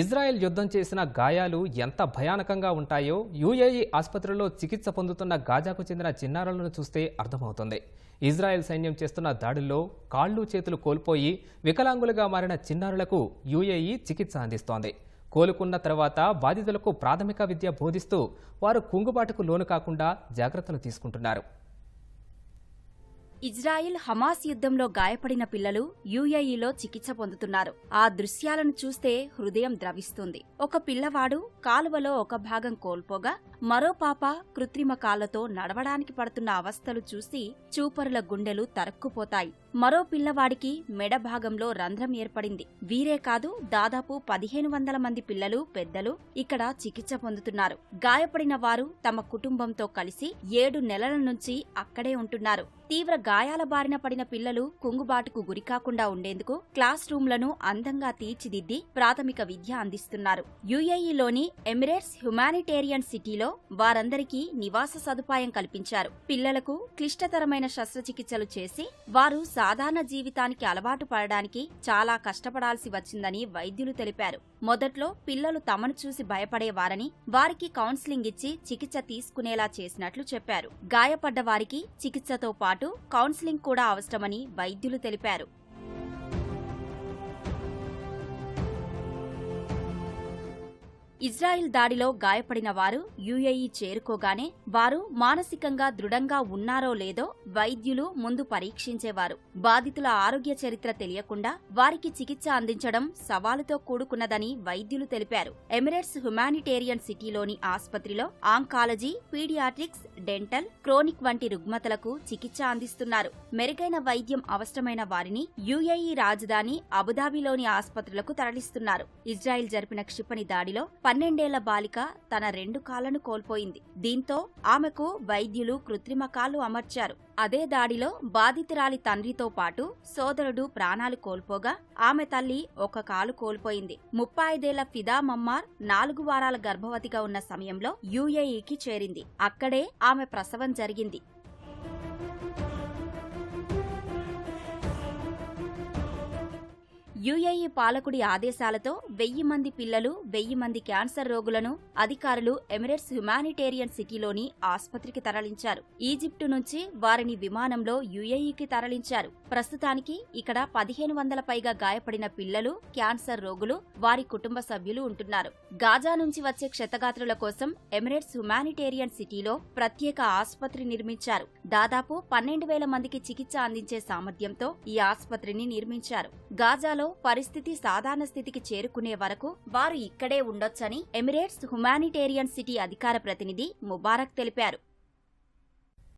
Israel యుద్ధం చేసిన గాయాలు ఎంత భయానకంగా ఉంటాయో యుఏఈ ఆసుపత్రిలో చికిత్స పొందుతున్న గాజాకు చెందిన చిన్నారులను చూస్తే అర్థమవుతుంది. ఇజ్రాయెల్ సైన్యం చేస్తున్న దాడుల్లో కాళ్ళు చేతులు కోల్పోయి వికలాంగులుగా మారిన చిన్నారులకు యుఏఈ చికిత్స అందిస్తోంది. కోలుకున్న తర్వాత బాధితులకు ప్రాథమిక విద్య బోధిస్తూ వారు కుంగుబాటుకు లోను కాకుండా జాగ్రత్తలు తీసుకుంటున్నారు. ఇజ్రాయిల్ హమాస్ యుద్ధంలో గాయపడిన పిల్లలు యుఏఈలో చికిత్స పొందుతున్నారు. ఆ దృశ్యాలను చూస్తే హృదయం ద్రవిస్తుంది. ఒక పిల్లవాడు కాలువలో ఒక భాగం కోల్పోగా మరో పాప కృత్రిమ కాళ్ళతో నడవడానికి పడుతున్న అవస్థలు చూసి చూపరుల గుండెలు తరక్కుపోతాయి. మరో పిల్లవాడికి మెడ భాగంలో రంధ్రం ఏర్పడింది. వీరే కాదు దాదాపు పదిహేను వందల మంది పిల్లలు పెద్దలు ఇక్కడ చికిత్స పొందుతున్నారు. గాయపడిన వారు తమ కుటుంబంతో కలిసి ఏడు నెలల నుంచి అక్కడే ఉంటున్నారు. తీవ్ర గాయాల బారిన పడిన పిల్లలు కుంగుబాటుకు గురికాకుండా ఉండేందుకు క్లాస్ రూమ్లను అందంగా తీర్చిదిద్ది ప్రాథమిక విద్య అందిస్తున్నారు. యుఏఈలోని ఎమిరేట్స్ హ్యుమానిటేరియన్ సిటీలో వారందరికీ నివాస సదుపాయం కల్పించారు. పిల్లలకు క్లిష్టతరమైన శస్త్రచికిత్సలు చేసి వారు సాధారణ జీవితానికి అలవాటు పడడానికి చాలా కష్టపడాల్సి వచ్చిందని వైద్యులు తెలిపారు. మొదట్లో పిల్లలు తమను చూసి భయపడేవారని వారికి కౌన్సిలింగ్ ఇచ్చి చికిత్స తీసుకునేలా చేసినట్లు చెప్పారు. గాయపడ్డ వారికి చికిత్సతో పాటు కౌన్సిలింగ్ కూడా అవసరమని వైద్యులు తెలిపారు. ఇజ్రాయిల్ దాడిలో గాయపడిన వారు యుఏఈ చేరుకోగానే వారు మానసికంగా దృఢంగా ఉన్నారో లేదో వైద్యులు ముందు పరీక్షించేవారు. బాధితుల ఆరోగ్య చరిత్ర తెలియకుండా వారికి చికిత్స అందించడం సవాలుతో కూడుకున్నదని వైద్యులు తెలిపారు. ఎమిరేట్స్ హ్యుమానిటేరియన్ సిటీలోని ఆసుపత్రిలో ఆంకాలజీ పీడియాట్రిక్స్ డెంటల్ క్రోనిక్ వంటి రుగ్మతలకు చికిత్స అందిస్తున్నారు. మెరుగైన వైద్యం అవసరమైన వారిని యుఏఈ రాజధాని అబుదాబిలోని ఆసుపత్రులకు తరలిస్తున్నారు. ఇజ్రాయిల్ జరిపిన క్షిపణి దాడిలో పన్నెండేళ్ళ బాలిక తన రెండు కాళ్ళను కోల్పోయింది. దీంతో ఆమెకు వైద్యులు కృత్రిమ కాళ్ళు అమర్చారు. అదే దాడిలో బాధితురాలి తండ్రితో పాటు సోదరుడు ప్రాణాలు కోల్పోగా ఆమె తల్లి ఒక కాలు కోల్పోయింది. ముప్పై ఐదేళ్ళ ఫిదా మమ్మార్ నాలుగు వారాల గర్భవతిగా ఉన్న సమయంలో యుఏఈకి చేరింది. అక్కడే ఆమె ప్రసవం జరిగింది. యుఏఈ పాలకుడి ఆదేశాలతో వెయ్యి మంది పిల్లలు వెయ్యి మంది క్యాన్సర్ రోగులను అధికారులు ఎమిరేట్స్ హ్యుమానిటేరియన్ సిటీలోని ఆసుపత్రికి తరలించారు. ఈజిప్టు నుంచి వారిని విమానంలో యుఏఈకి తరలించారు. ప్రస్తుతానికి ఇక్కడ పదిహేను వందల పైగా గాయపడిన పిల్లలు క్యాన్సర్ రోగులు వారి కుటుంబ సభ్యులు ఉంటున్నారు. గాజా నుంచి వచ్చే క్షతగాత్రుల కోసం ఎమిరేట్స్ హ్యుమానిటేరియన్ సిటీలో ప్రత్యేక ఆసుపత్రి నిర్మించారు. దాదాపు పన్నెండు వేల మందికి చికిత్స అందించే సామర్థ్యంతో ఈ ఆసుపత్రిని నిర్మించారు. గాజాలో పరిస్థితి సాధారణ స్థితికి చేరుకునే వరకు వారు ఇక్కడే ఉండొచ్చని ఎమిరేట్స్ హ్యుమానిటేరియన్ సిటీ అధికార ప్రతినిధి ముబారక్ తెలిపారు.